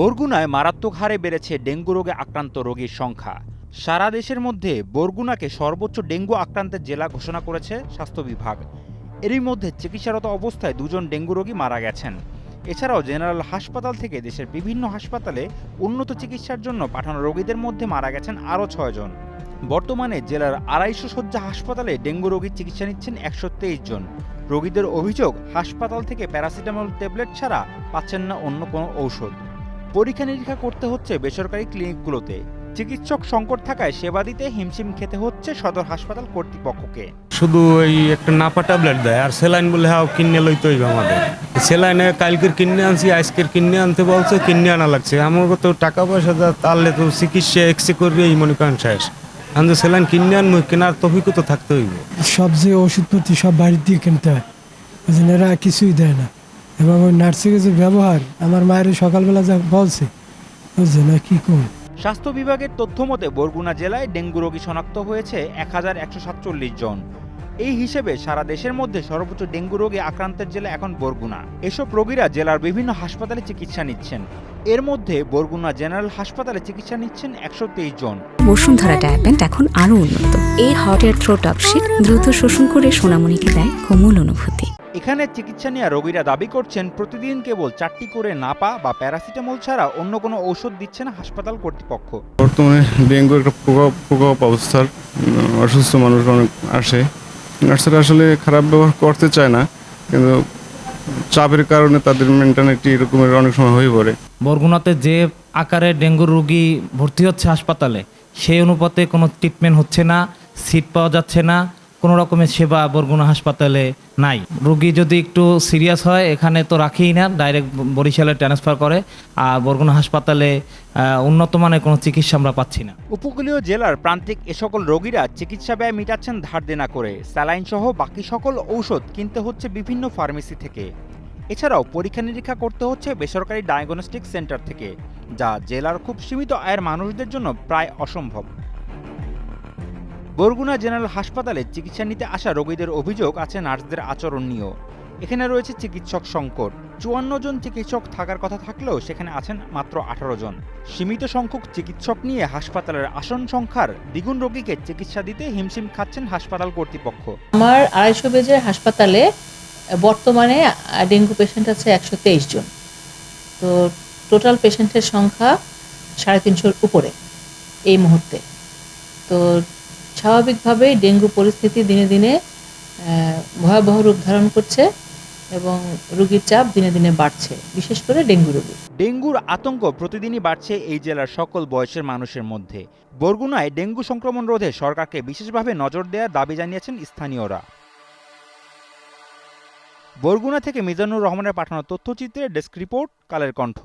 বরগুনায় মারাত্মক হারে বেড়েছে ডেঙ্গু রোগে আক্রান্ত রোগীর সংখ্যা। সারা দেশের মধ্যে বরগুনাকে সর্বোচ্চ ডেঙ্গু আক্রান্তের জেলা ঘোষণা করেছে স্বাস্থ্য বিভাগ। এরই মধ্যে চিকিৎসারত অবস্থায় দুজন ডেঙ্গু রোগী মারা গেছেন। এছাড়াও জেনারেল হাসপাতাল থেকে দেশের বিভিন্ন হাসপাতালে উন্নত চিকিৎসার জন্য পাঠানো রোগীদের মধ্যে মারা গেছেন আরও ছয়জন বর্তমানে জেলার আড়াইশো শয্যা হাসপাতালে ডেঙ্গু রোগীর চিকিৎসা নিচ্ছেন একশো তেইশ জন। রোগীদের অভিযোগ, হাসপাতাল থেকে প্যারাসিটামল ট্যাবলেট ছাড়া পাচ্ছেন না অন্য কোনো ঔষধ। পরীক্ষা নিরীক্ষা করতে হচ্ছে বেসরকারি ক্লিনিকগুলোতে। চিকিৎসক সংকট থাকায় সেবা দিতে হিমশিম খেতে হচ্ছে সদর হাসপাতাল কর্তৃপক্ষকে। শুধু ওই একটা নাপা ট্যাবলেট দেয় আর স্যালাইন বলে হাও কিনে লইতে হইবে আমাদের। স্যালাইনে কালকের কিনে আনছি আজকের কিনে আনতে বলছে কিনে আনা লাগছে। আমার তো টাকা পয়সা যা তাহলে তো চিকিৎসা এক্সে করবে এই মনে করেন শেষ। আমি তো স্যালাইন কিনে আনব কেনার তফিকও তো থাকতে হইবে। সব যে ওষুধপত্র সব বাড়ির দিয়ে কিনতে হয় ওই জন্য কিছুই দেয় না। এবং ওই নার্সিংয়ের যে ব্যবহার আমার মায়ের সকালবেলা যা বলছে বুঝছে না কি কোন স্বাস্থ্য বিভাগের তথ্য মতে বরগুনা জেলায় ডেঙ্গু রোগী শনাক্ত হয়েছে এক হাজার একশো সাতচল্লিশ জন। এই হিসেবে সারা দেশের মধ্যে সর্বোচ্চ ডেঙ্গু রোগে আক্রান্তের জেলা এখন বরগুনা। এসব রোগীরা জেলার বিভিন্ন হাসপাতালে চিকিৎসা নিচ্ছেন। এর মধ্যে বরগুনা জেনারেল হাসপাতালে চিকিৎসা নিচ্ছেন একশো তেইশ জন। বসুন্ধরা ডায়াপেন্ট এখন আরও উন্নত। এই হট এয়ার থ্রো টপশিট দ্রুত শোষণ করে সোনামণিকে দেয় কোমল অনুভূতি। এখানে চিকিৎসা নেওয়া রোগীরা দাবি করছেন প্রতিদিন কেবল চারটি করে নাপা বা প্যারাসিটামল ছাড়া অন্য কোনো ঔষধ দিচ্ছে না হাসপাতাল কর্তৃপক্ষ। বর্তমানে ডেঙ্গু একটা প্রকোপ প্রকোপ অবস্থার অসুস্থ মানুষ অনেক আসে। নার্সরা আসলে খারাপ ব্যবহার করতে চায় না কিন্তু চাপের কারণে তাদের মেন্টালিটি এরকমের অনেক সময় হয়ে পড়ে। বরগুনাতে যে আকারে ডেঙ্গুর রোগী ভর্তি হচ্ছে হাসপাতালে সেই অনুপাতে কোনো ট্রিটমেন্ট হচ্ছে না সিট পাওয়া যাচ্ছে না কোনো রকমের সেবা বরগুনা হাসপাতালে নাই। রুগী যদি একটু সিরিয়াস হয়, এখানে তো রাখেই না, ডাইরেক্ট বরিশালে ট্রান্সফার করে, আর বরগুনা হাসপাতালে উন্নত মানের কোনো চিকিৎসা আমরা পাচ্ছি না। উপকূলীয় জেলার প্রান্তিক এ সকল রোগীরা চিকিৎসা ব্যয় মিটাচ্ছেন ধার দেনা করে। স্যালাইন সহ বাকি সকল ঔষধ কিনতে হচ্ছে বিভিন্ন ফার্মেসি থেকে। এছাড়াও পরীক্ষা নিরীক্ষা করতে হচ্ছে বেসরকারি ডায়াগনস্টিক সেন্টার থেকে, যা জেলার খুব সীমিত আয়ের মানুষদের জন্য প্রায় অসম্ভব। বরগুনা জেনারেল হাসপাতালে চিকিৎসা নিতে আসা রোগীদের অভিযোগ আছে নার্সদের আচরণ নিয়েও। এখানে রয়েছে চিকিৎসক সংকট। চুয়ান্ন জন চিকিৎসক থাকার কথা থাকলেও সেখানে আছেন মাত্র আঠারো জন। সীমিত সংখ্যক চিকিৎসক নিয়ে হাসপাতালের আসন সংখ্যার দ্বিগুণ রোগীকে চিকিৎসা দিতে হিমশিম খাচ্ছেন হাসপাতাল কর্তৃপক্ষ। আমার আড়াইশো বেজের হাসপাতালে বর্তমানে ডেঙ্গু পেশেন্ট আছে একশো তেইশ জন। তো টোটাল পেশেন্টের সংখ্যা সাড়ে তিনশোর উপরে এই মুহূর্তে। তো স্বাভাবিকভাবেই ডেঙ্গু পরিস্থিতি দিনে দিনে ভয়াবহ রূপ ধারণ করছে এবং রোগীর চাপ দিনে দিনে বাড়ছে, বিশেষ করে ডেঙ্গু রোগী। ডেঙ্গুর আতঙ্ক প্রতিদিনই বাড়ছে এই জেলার সকল বয়সের মানুষের মধ্যে। বরগুনায় ডেঙ্গু সংক্রমণ রোধে সরকারকে বিশেষভাবে নজর দেওয়ার দাবি জানিয়েছেন স্থানীয়রা। বরগুনা থেকে মিজানুর রহমানের পাঠানো তথ্যচিত্রে ডেস্ক রিপোর্ট, কালের কণ্ঠ।